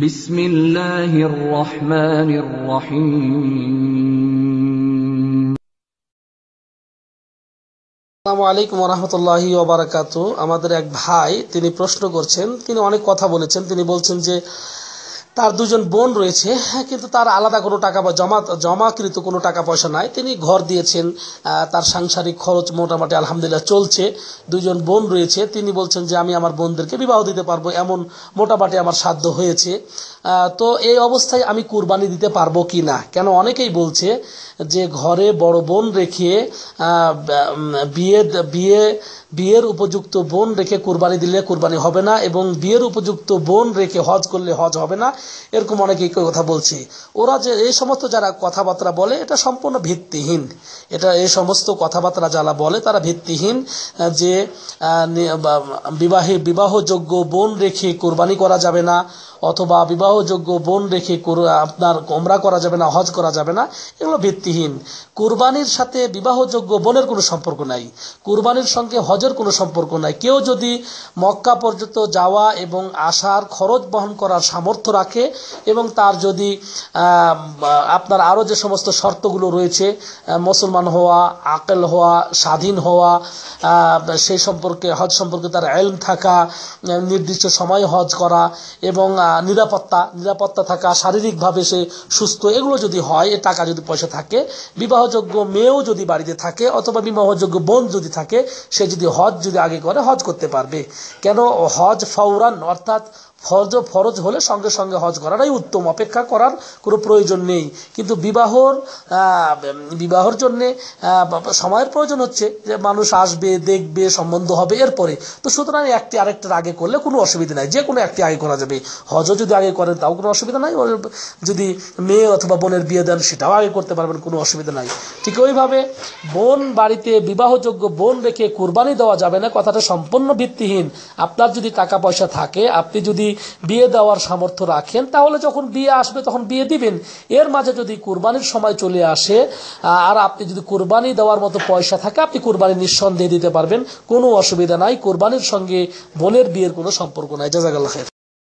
বিসমিল্লাহির রহমানির রহিম। আসসালামু আলাইকুম রহমতুল্লাহি ওবরাকাতু আমাদের এক ভাই, তিনি প্রশ্ন করছেন, তিনি অনেক কথা বলেছেন। তিনি বলছেন যে তার দুজন বোন রয়েছে। হ্যাঁ, কিন্তু তার আলাদা কোনো টাকা বা জমা জমাকৃত কোনো টাকা পয়সা নাই। তিনি ঘর দিয়েছেন তার সাংসারিক খরচ মোটামুটি আলহামদুলিল্লাহ চলছে। দুজন বোন রয়েছে। তিনি বলছেন যে আমি আমার বোনদেরকে বিবাহ দিতে পারব। এমন মোটামুটি আমার সাধ্য হয়েছে। তো এই অবস্থায় আমি কুরবানি দিতে পারব কি না? কেন অনেকেই বলছে যে ঘরে বড় বোন রেখে বিয়ে বিয়ে বিয়ের উপযুক্ত বোন রেখে কুরবানি দিলে কুরবানি হবে না এবং বিয়ের উপযুক্ত বোন রেখে হজ করলে হজ হবে না। এরকম অনেকেই কথা বলছি। ওরা যে এই সমস্ত যারা কথাবার্তা বলে, এটা সম্পূর্ণ ভিত্তিহীন। এটা এই সমস্ত কথাবার্তা যারা বলে, তারা ভিত্তিহীন যে বিবাহে, বিবাহযোগ্য বোন রেখে কোরবানি করা যাবে না, অথবা বিবাহযোগ্য বোন রেখে আপনার কোমরা করা যাবে না, হজ করা যাবে না, এগুলো ভিত্তিহীন। কুরবানির সাথে বিবাহযোগ্য বোনের কোনো সম্পর্ক নাই। কুরবানির সঙ্গে হজের কোনো সম্পর্ক নাই। কেউ যদি মক্কা পর্যন্ত যাওয়া এবং আসার খরচ বহন করার সামর্থ্য রাখে এবং তার যদি আপনার আরও যে সমস্ত শর্তগুলো রয়েছে মুসলমান হওয়া, আকেল হওয়া, স্বাধীন হওয়া সেই সম্পর্কে, হজ সম্পর্কে তার এলম থাকা নির্দিষ্ট সময় হজ করা এবং নিরাপত্তা নিরাপত্তা থাকা, শারীরিকভাবে সে সুস্থ, এগুলো যদি হয়, এ টাকা যদি পয়সা থাকে, বিবাহযোগ্য মেয়েও যদি বাড়িতে থাকে অথবা বিবাহযোগ্য বোন যদি থাকে, সে যদি হজ যদি আগে করে, হজ করতে পারবে। কেন? হজ ফৌরান অর্থাৎ ফরজ ফরজ হলে সঙ্গে সঙ্গে হজ করাটাই উত্তম। অপেক্ষা করার কোনো প্রয়োজন নেই। কিন্তু বিবাহর বিবাহর জন্যে সময়ের প্রয়োজন হচ্ছে যে মানুষ আসবে, দেখবে, সম্বন্ধ হবে এরপরে। তো সুতরাং একটি আরেকটার আগে করলে কোনো অসুবিধা নাই। যে কোনো একটি আগে করা যাবে। হজও যদি আগে করেন তাও কোনো অসুবিধা নাই। যদি মেয়ে অথবা বোনের বিয়ে দেন সেটাও আগে করতে পারবেন, কোনো অসুবিধা নাই। ঠিক ওইভাবে বোন বাড়িতে বিবাহযোগ্য বোন রেখে কুরবানি দেওয়া যাবে না। কথাটা সম্পূর্ণ ভিত্তিহীন। আপনার যদি টাকা পয়সা থাকে, আপনি যদি বিয়ে দেওয়ার সামর্থ্য রাখেন, তাহলে যখন বিয়ে আসবে তখন বিয়ে দিবেন। এর মাঝে যদি কুরবানির সময় চলে আসে আর আপনি যদি কুরবানি দেওয়ার মতো পয়সা থাকে, আপনি কুরবানি নিঃসন্দেহে দিতে পারবেন। কোনো অসুবিধা নাই। কোরবানির সঙ্গে বোনের বিয়ের কোনো সম্পর্ক নাই। জাজাকাল্লাহ খায়ের